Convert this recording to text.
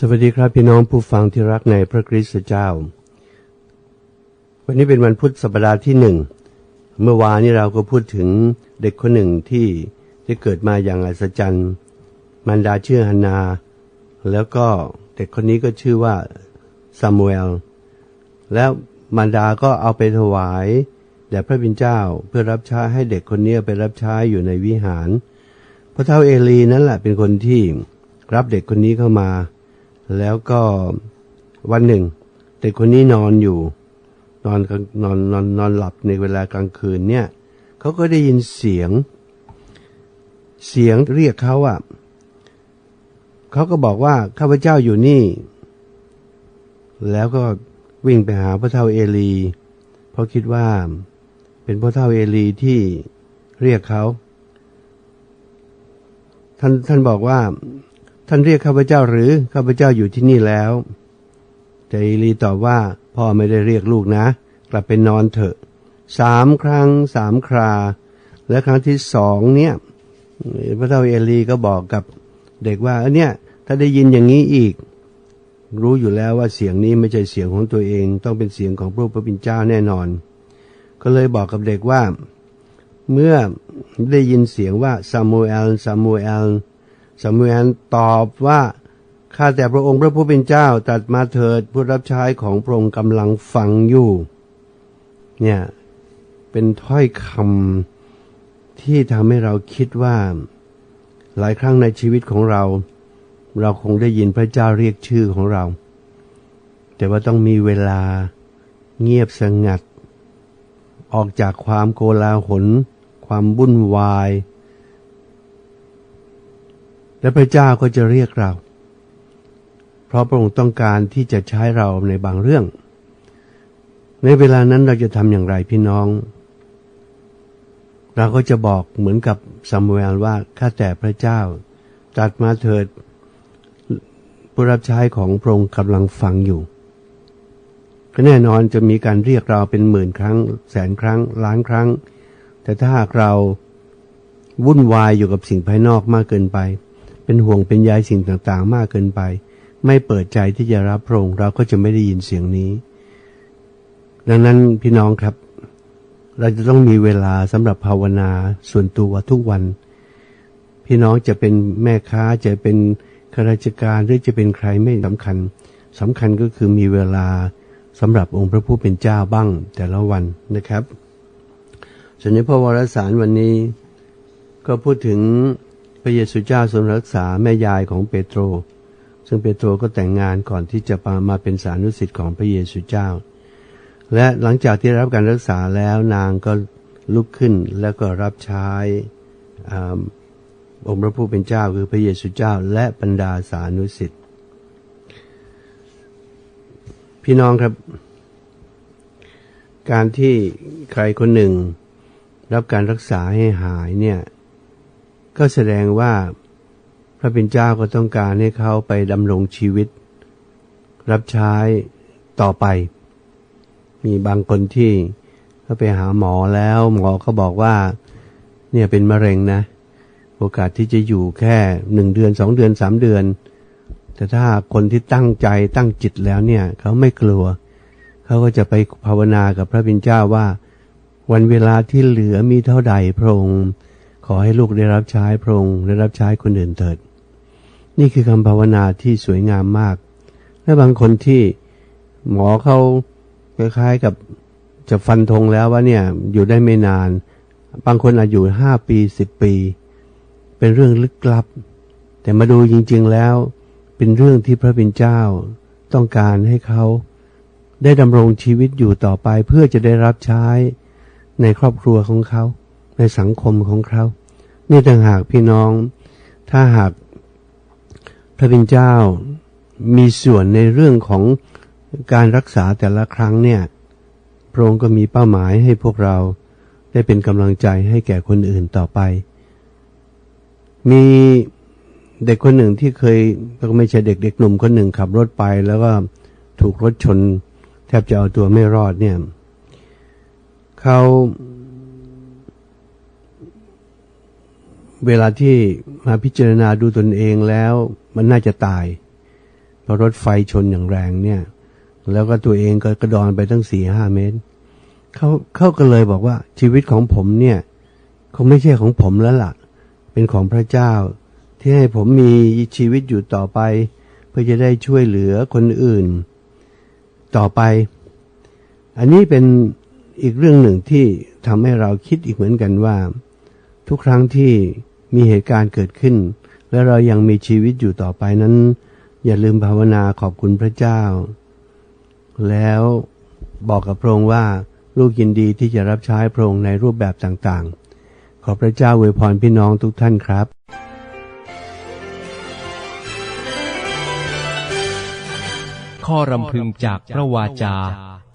สวัสดีครับพี่น้องผู้ฟังที่รักในพระคริสต์เจ้า วันนี้เป็นวันพุธสัปดาห์ที่หนึ่ง เมื่อวานนี้เราก็พูดถึงเด็กคนหนึ่งที่ที่เกิดมาอย่างอัศจรรย์มารดาชื่อฮันนา แล้วก็เด็กคนนี้ก็ชื่อว่าซามูเอล แล้วมารดาก็เอาไปถวายแด่พระบิดเจ้าเพื่อรับใช้ให้เด็กคนนี้ไปรับใช้อยู่ในวิหาร พระเท่าเอลีนั่นแหละเป็นคนที่รับเด็กคนนี้เข้ามา แล้วก็วันหนึ่งเด็กคนนี้นอนอยู่ นอนกลางนอนนอนนอนหลับในเวลากลางคืนเนี่ยเขาก็ได้ยินเสียง เสียงเรียกเขาอะเขาก็บอกว่าข้าพเจ้าอยู่นี่ แล้วก็วิ่งไปหาพระเท่าเอลี เพราะคิดว่าเป็นพระเท่าเอลีที่เรียกเขาท่านท่านบอกว่า ท่านเรียกข้าพเจ้าหรือข้าพเจ้าอยู่ที่นี่แล้วเอลีตอบว่าพ่อไม่ได้เรียกลูกนะ กลับไปนอนเถอะสามครั้งสามครา และครั้งที่สองเนี่ย พระเท่าเอลีก็บอกกับเด็กว่าเออเนี่ย ถ้าได้ยินอย่างนี้อีก รู้อยู่แล้วว่าเสียงนี้ไม่ใช่เสียงของตัวเอง ต้องเป็นเสียงของพระผู้เป็นเจ้าแน่นอน ก็เลยบอกกับเด็กว่า เมื่อได้ยินเสียงว่าซามูเอลซามูเอล ซามูเอลตอบว่าข้าแต่พระองค์พระผู้เป็นเจ้าตรัดมาเถิดผู้รับใช้ของพระองค์กำลังฟังอยู่ เนี่ยเป็นถ้อยคำที่ทำให้เราคิดว่า หลายครั้งในชีวิตของเรา เราคงได้ยินพระเจ้าเรียกชื่อของเรา แต่ว่าต้องมีเวลาเงียบสงัด ออกจากความโกลาหลความวุ่นวาย และพระเจ้าก็จะเรียกเรา เพราะพระองค์ต้องการที่จะใช้เราในบางเรื่อง ในเวลานั้นเราจะทำอย่างไรพี่น้อง เราก็จะบอกเหมือนกับซามูเอลว่าข้าแต่พระเจ้าตรัดมาเถิดผู้รับใช้ของพระองค์กำลังฟังอยู่ก็แน่นอนจะมีการเรียกเราเป็นหมื่นครั้ง แสนครั้ง ล้านครั้ง แต่ถ้าหากเราวุ่นวายอยู่กับสิ่งภายนอกมากเกินไป เป็นห่วงเป็นใยสิ่งต่างๆ มากเกินไป ไม่เปิดใจที่จะรับพระองค์เราก็จะไม่ได้ยินเสียงนี้ ดังนั้นพี่น้องครับ เราจะต้องมีเวลาสำหรับภาวนาส่วนตัวทุกวัน พี่น้องจะเป็นแม่ค้าจะเป็นข้าราชการหรือจะเป็นใครไม่สำคัญสำคัญก็คือมีเวลาสำหรับองค์พระผู้เป็นเจ้าบ้างแต่ละวันนะครับส่วนในพระวรสารวันนี้ ก็พูดถึง ระเยซูเจ้าทรงรักษาแม่ยายของเปโตร ซึ่งเปโตรก็แต่งงานก่อนที่จะมาเป็นสานุสิทธิ์ของพระเยซูเจ้า และหลังจากที่รับการรักษาแล้วนางก็ลุกขึ้นแล้วก็รับใช้องค์พระผู้เป็นเจ้าคือพระเยซูเจ้า และบรรดาสานุสิทธิ์พี่น้องครับ การที่ใครคนหนึ่ง รับการรักษาให้หายเนี่ย ก็แสดงว่าพระเป็นเจ้าก็ต้องการให้เขาไปดำรงชีวิต รับใช้ต่อไป มีบางคนที่เขาไปหาหมอแล้วหมอก็บอกว่า เนี่ยเป็นมะเร็งนะ โอกาสที่จะอยู่แค่หนึ่งเดือนสองเดือนสามเดือน แต่ถ้าคนที่ตั้งใจตั้งจิตแล้วเนี่ย เขาไม่กลัว เขาก็จะไปภาวนากับพระบิณเจ้าว่า วันเวลาที่เหลือมีเท่าใดพระองค์ ขอให้ลูกได้รับใช้พระองค์ได้รับใช้คนอื่นเถิด นี่คือคำภาวนาที่สวยงามมาก และบางคนที่หมอเขาคล้ายๆกับจะฟันธงแล้วว่าเนี่ยอยู่ได้ไม่นาน บางคนอาจอยู่ห้าปีสิบปี เป็นเรื่องลึกลับ แต่มาดูจริง ๆแล้ว เป็นเรื่องที่พระบิดเจ้าต้องการให้เขาได้ดำรงชีวิตอยู่ต่อไปเพื่อจะได้รับใช้ในครอบครัวของเขา ในสังคมของเขา นี่ต่างหากพี่น้อง ถ้าหากพระบิดเจ้ามีส่วนในเรื่องของการรักษาแต่ละครั้งเนี่ย พระองค์ก็มีเป้าหมายให้พวกเราได้เป็นกำลังใจให้แก่คนอื่นต่อไป มีเด็กคนหนึ่งที่เคยก็ไม่ใช่เด็กเด็กหนุ่มคนหนึ่งขับรถไป แล้วก็ถูกรถชน แทบจะเอาตัวไม่รอดเนี่ย เขา เวลาที่มาพิจารณาดูตนเองแล้ว มันน่าจะตายเพราะรถไฟชนอย่างแรงเนี่ย แล้วก็ตัวเองก็กระดอนไปตั้งสี่ห้าเมตรเขาเขาก็เลยบอกว่าชีวิตของผมเนี่ย คงไม่ใช่ของผมแล้วล่ะ เป็นของพระเจ้า ที่ให้ผมมีชีวิตอยู่ต่อไป เพื่อจะได้ช่วยเหลือคนอื่น ต่อไป อันนี้เป็นอีกเรื่องหนึ่งที่ทำให้เราคิดอีกเหมือนกันว่า ทุกครั้งที่มีเหตุการณ์เกิดขึ้น และเรายังมีชีวิตอยู่ต่อไปนั้น อย่าลืมภาวนาขอบคุณพระเจ้า แล้วบอกกับพระองค์ว่าลูกยินดีที่จะรับใช้พระองค์ในรูปแบบต่างๆ ขอพระเจ้าอวยพรพี่น้องทุกท่านครับข้อรำพึงจากพระวาจา